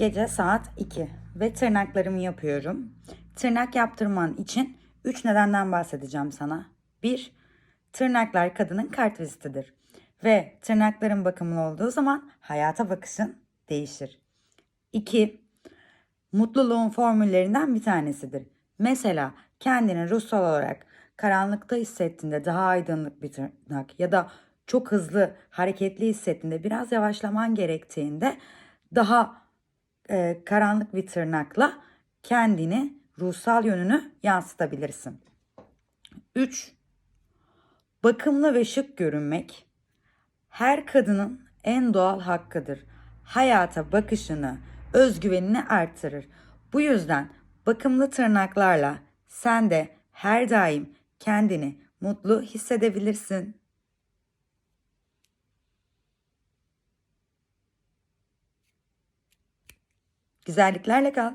Gece saat 2 ve tırnaklarımı yapıyorum. Tırnak yaptırman için 3 nedenden bahsedeceğim sana. 1. Tırnaklar kadının kart vizitidir. Ve tırnakların bakımlı olduğu zaman hayata bakışın değişir. 2. Mutluluğun formüllerinden bir tanesidir. Mesela kendini ruhsal olarak karanlıkta hissettiğinde daha aydınlık bir tırnak ya da çok hızlı hareketli hissettiğinde biraz yavaşlaman gerektiğinde daha e, karanlık bir tırnakla kendini ruhsal yönünü yansıtabilirsin. 3. Bakımlı ve şık görünmek her kadının en doğal hakkıdır. Hayata bakışını, özgüvenini artırır. Bu yüzden bakımlı tırnaklarla sen de her daim kendini mutlu hissedebilirsin. Güzelliklerle kal.